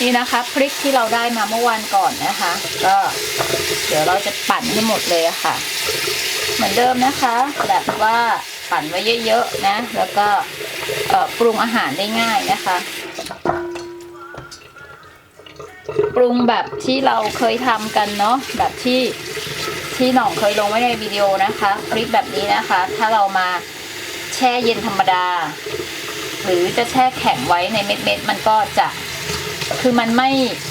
นี่นะคะพริกที่เราได้มาเมื่อวานก่อนนะคะ ก็เดี๋ยวเราจะปั่นให้หมดเลยะค่ะ เหมือนเดิมนะคะ แบบว่าปั่นไว้เยอะๆนะ แล้วก็ปรุงอาหารได้ง่ายนะคะ ปรุงแบบที่เราเคยทำกันเนาะแบบที่ที่หน่องเคยลงไว้ในวิดีโอนะคะพริกแบบนี้นะคะ ถ้าเรามาแช่เย็นธรรมดา หรือจะแช่แข็งไว้ในเม็ดๆมันก็จะ คือมันไม่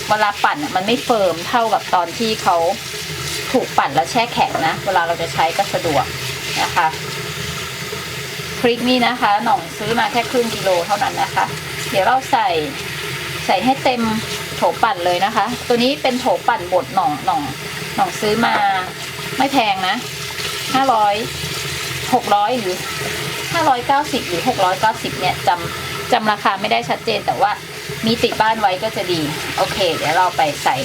เวลาปั่นมันไม่เฟิร์มเท่ากับตอนที่เขาถูกปั่นแล้วแช่แข็งนะ เวลาเราจะใช้ก็สะดวกนะคะพริกนี่นะคะหน่องซื้อมาแค่ครึ่งกิโลเท่านั้นนะคะ เดี๋ยวเราใส่ใส่ให้เต็มโถปั่นเลยนะคะ ตัวนี้เป็นโถปั่นบดหน่องหน่องหน่องซื้อมาไม่แพงนะห้าร้อยหกร้อยหรือห้าร้อยเก้าสิบหรือหกร้อยเก้าสิบเนี่ยจำจำราคาไม่ได้ชัดเจนแต่ว่า มีติดบ้านไว้ก็จะดี โอเค เดี๋ยวเราไปใส่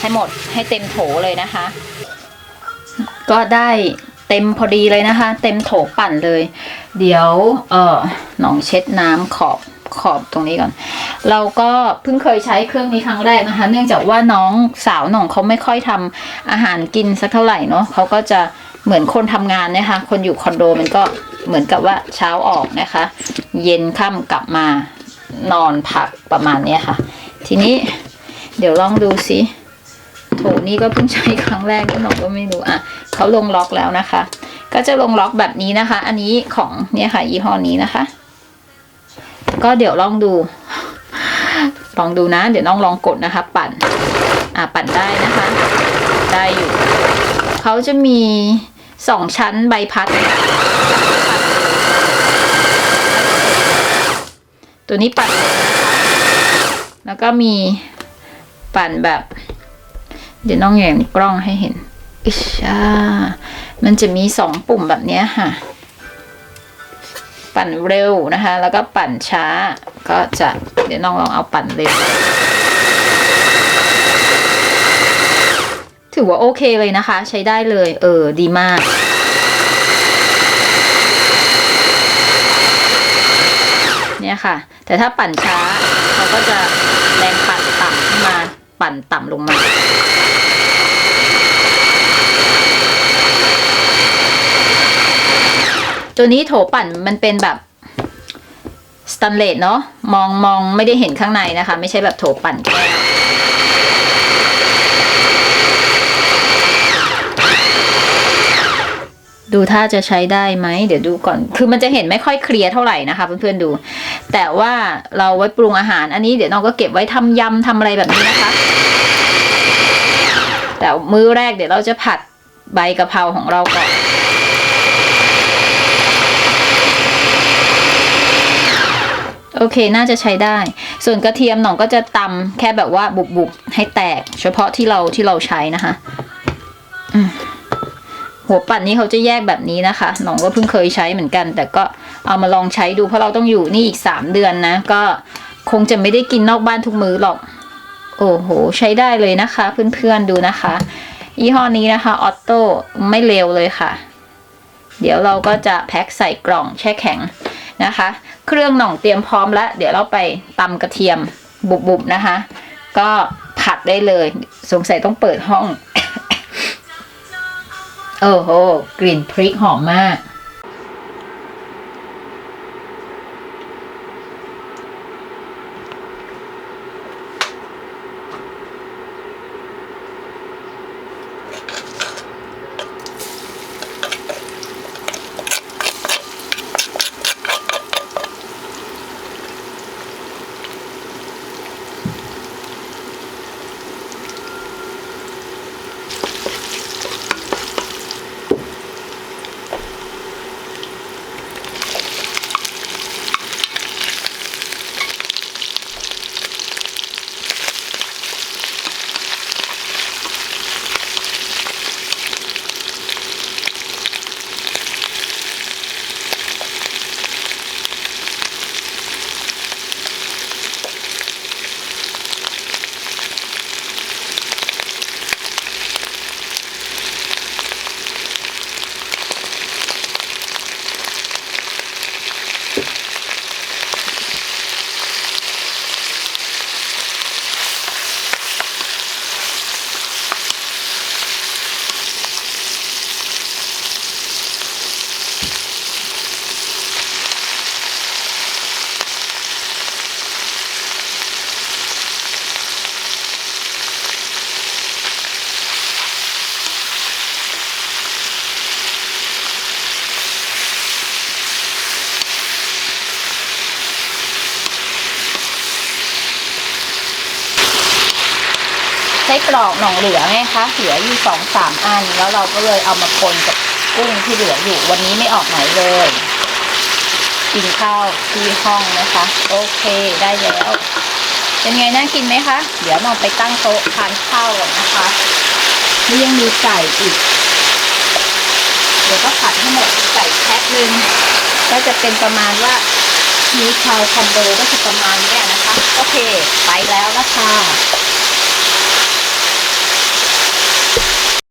ให้หมดให้เต็มโถเลยนะคะ ก็ได้เต็มพอดีเลยนะคะ เต็มโถปั่นเลย เดี๋ยวเออหนองเช็ดน้ำขอบขอบตรงนี้ก่อน เราก็เพิ่งเคยใช้เครื่องนี้ครั้งแรกนะคะ เนื่องจากว่าน้องสาวหน่องเขาไม่ค่อยทำอาหารกินสักเท่าไหร่เนาะเขาก็จะเหมือนคนทำงานนะคะ คนอยู่คอนโดมันก็เหมือนกับว่าเช้าออกนะคะ เย็นค่ำกลับมานอนพัก ประมาณเนี้ยค่ะ ทีนี้เดี๋ยวลองดูสิโถนี่ก็เพิ่งใช้ครั้งแรกก็หนอกก็ไม่รู้อะเขาลงล็อกแล้วนะคะ ก็จะลงล็อกแบบนี้นะคะ อันนี้ของเนี่ยค่ะยี่ห้อนี้นะคะ ก็เดี๋ยวลองดู ลองดูนะ เดี๋ยวน้องลองกดนะคะ ปั่นอะปั่นได้นะคะ ได้อยู่เขาจะมีสองชั้นใบพัด ตัวนี้ปั่นเลยนะคะ แล้วก็มีปั่นแบบ เดี๋ยวน้องแหงกล้องให้เห็นอิชามันจะมีสองปุ่มแบบเนี้ยค่ะ ปั่นเร็วนะคะ แล้วก็ปั่นช้า ก็จะเดี๋ยวน้องลองเอาปั่นเร็ว ถือว่าโอเคเลยนะคะ ใช้ได้เลย เออ ดีมากเนี่ยค่ะ แต่ถ้าปั่นช้า ก็จะแรงปั่นต่ำขึ้นมาปั่นต่ำลงมาตัวนี้โถปั่นมันเป็นแบบสแตนเลสเนาะมองมองไม่ได้เห็นข้างในนะคะ ไม่ใช่แบบโถปั่นแก้วดูถ้าจะใช้ได้ไหม เดี๋ยวดูก่อน คือมันจะเห็นไม่ค่อยเคลียร์เท่าไหร่นะคะเพื่อนๆดู แต่ว่าเราไว้ปรุงอาหาร อันนี้เดี๋ยวน้องก็เก็บไว้ทำยำทำอะไรแบบนี้นะคะ แต่มื้อแรกเดี๋ยวเราจะผัดใบกะเพราของเราก่อนโอเค น่าจะใช้ได้ ส่วนกระเทียมหน่องก็จะตำแค่แบบว่าบุบๆให้แตก เฉพาะที่เราที่เราใช้นะคะ อืม หัวปั่นนี้เขาจะแยกแบบนี้นะคะหน้องก็เพิ่งเคยใช้เหมือนกัน แต่ก็เอามาลองใช้ดูเพราะเราต้องอยู่นี่อีกสามเดือนนะ ก็คงจะไม่ได้กินนอกบ้านทุกมื้อหรอก โอ้โห ใช้ได้เลยนะคะ เพื่อนๆดูนะคะ ยี่ห้อนี้นะคะออโต้ไม่เลวเลยค่ะ เดี๋ยวเราก็จะแพ็คใส่กล่องแช่แข็งนะคะ เครื่องหน่องเตรียมพร้อมแล้ว เดี๋ยวเราไปตำกระเทียมบุบๆนะคะ ก็ผัดได้เลย สงสัยต้องเปิดห้อง โอ้โห กลิ่นพริกหอมมาก ไส้กรอกหน่องเหลือไงคะเหลืออยู่สองสามอัน แล้วเราก็เลยเอามาคนกับกุ้งที่เหลืออยู่วันนี้ไม่ออกไหนเลยกินข้าวที่ห้องนะคะ โอเคได้แล้วเป็นไงน่ากินไหมคะ เดี๋ยวมองไปตั้งโต๊ะทานข้าวก่อนนะคะนี่ยังมีไก่อีก เดี๋ยวก็ผัดให้หมดไก่แพ็คหนึ่งก็จะเป็นประมาณว่ามีชาวคอมโบก็จะประมาณนี้นะคะ โอเค ไปแล้วนะคะ